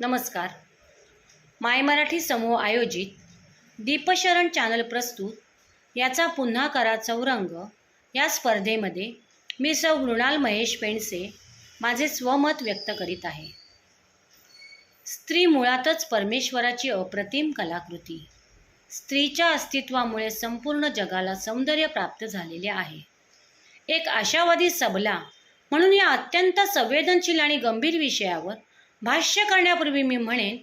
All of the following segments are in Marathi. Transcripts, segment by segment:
नमस्कार. माय मराठी समूह आयोजित दीपशरण चॅनल प्रस्तुत याचा पुन्हा करा चौरंग या स्पर्धेमध्ये मी सौ मृणाल महेश पेंडसे माझे स्वमत व्यक्त करीत आहे. स्त्री मुळातच परमेश्वराची अप्रतिम कलाकृती. स्त्रीच्या अस्तित्वामुळे संपूर्ण जगाला सौंदर्य प्राप्त झालेले आहे. एक आशावादी सबला म्हणून या अत्यंत संवेदनशील आणि गंभीर विषयावर भाष्य करण्यापूर्वी मी म्हणेन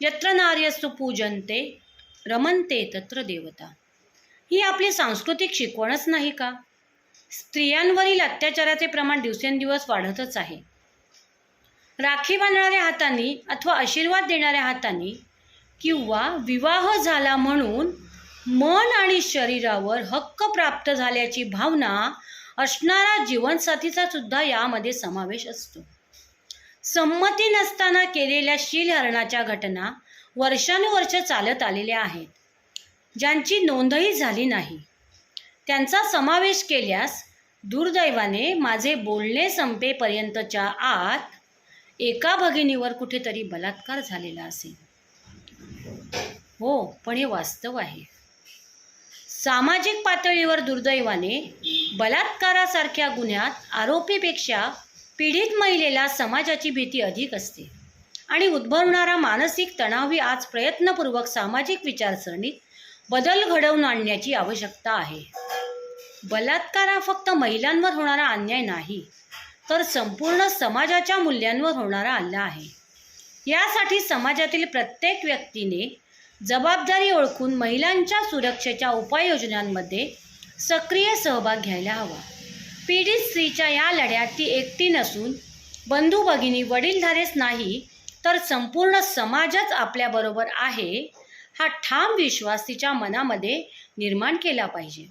यत्र नार्यस्तु पूजनते रमनते तत्र देवता. ही आपली सांस्कृतिक शिकवणच नाही का? स्त्रियांवरील अत्याचाराचे प्रमाण दिवसेंदिवस वाढतच आहे. राखी बांधणाऱ्या हातांनी अथवा आशीर्वाद देणाऱ्या हातांनी किंवा विवाह झाला म्हणून मन आणि शरीरावर हक्क प्राप्त झाल्याची भावना असणारा जीवनसाथीचा सुद्धा यामध्ये समावेश असतो. संमती नसताना केलेल्या शीलहरणाच्या घटना वर्षानुवर्ष चालत आलेल्या आहेत. ज्यांची नोंदही झाली नाही. त्यांचा समावेश केल्यास दुर्दैवाने माझे बोलणे संपेपर्यंतच्या आत एका भगिनीवर कुठेतरी बलात्कार झालेला असेल. हो पण हे वास्तव आहे. सामाजिक पातळीवर दुर्दैवाने बलात्कारासारख्या गुन्ह्यात आरोपीपेक्षा पीडित महिलेला समाजाची भीती अधिक असते. आणि उद्भवणारा मानसिक तणावही आज प्रयत्नपूर्वक सामाजिक विचारसरणीत बदल घडवून आणण्याची आवश्यकता आहे. बलात्कार हा फक्त महिलांवर होणारा अन्याय नाही तर संपूर्ण समाजाच्या मूल्यांवर होणारा हल्ला आहे. यासाठी समाजातील प्रत्येक व्यक्तीने जबाबदारी ओळखून महिलांच्या सुरक्षेच्या उपाययोजनांमध्ये सक्रिय सहभाग घ्यायला हवा. पीडित स्त्रीच्या या लढ्यात ती एकटी नसून बंधू भगिनी वडीलधारेच नाही तर संपूर्ण समाजच आपल्याबरोबर आहे हा ठाम विश्वास तिच्या मनामध्ये निर्माण केला पाहिजे.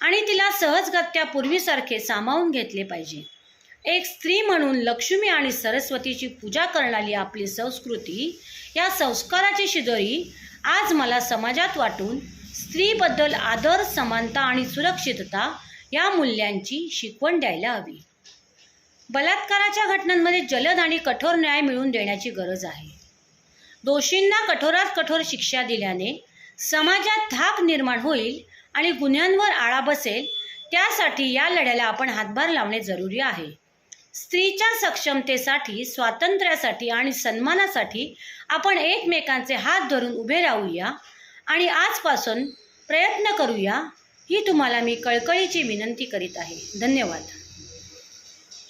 आणि तिला सहजगत्या पूर्वीसारखे सामावून घेतले पाहिजे. एक स्त्री म्हणून लक्ष्मी आणि सरस्वतीची पूजा करणारी आपली संस्कृती या संस्काराची शिदोरी आज मला समाजात वाटून स्त्रीबद्दल आदर समानता आणि सुरक्षितता या मूल्यांची शिकवण द्यायला हवी. बलात्काराच्या घटनांमध्ये जलद आणि कठोर न्याय मिळवून देण्याची गरज आहे. दोषींना कठोरात कठोर शिक्षा दिल्याने समाजात धाक निर्माण होईल आणि गुन्ह्यांवर आळा बसेल त्यासाठी या लढ्याला आपण हातभार लावणे जरुरी आहे. स्त्रीच्या सक्षमतेसाठी स्वातंत्र्यासाठी आणि सन्मानासाठी आपण एकमेकांचे हात धरून उभे राहूया आणि आजपासून प्रयत्न करूया ही तुम्हाला मी कळकळीची विनंती करीत आहे. धन्यवाद.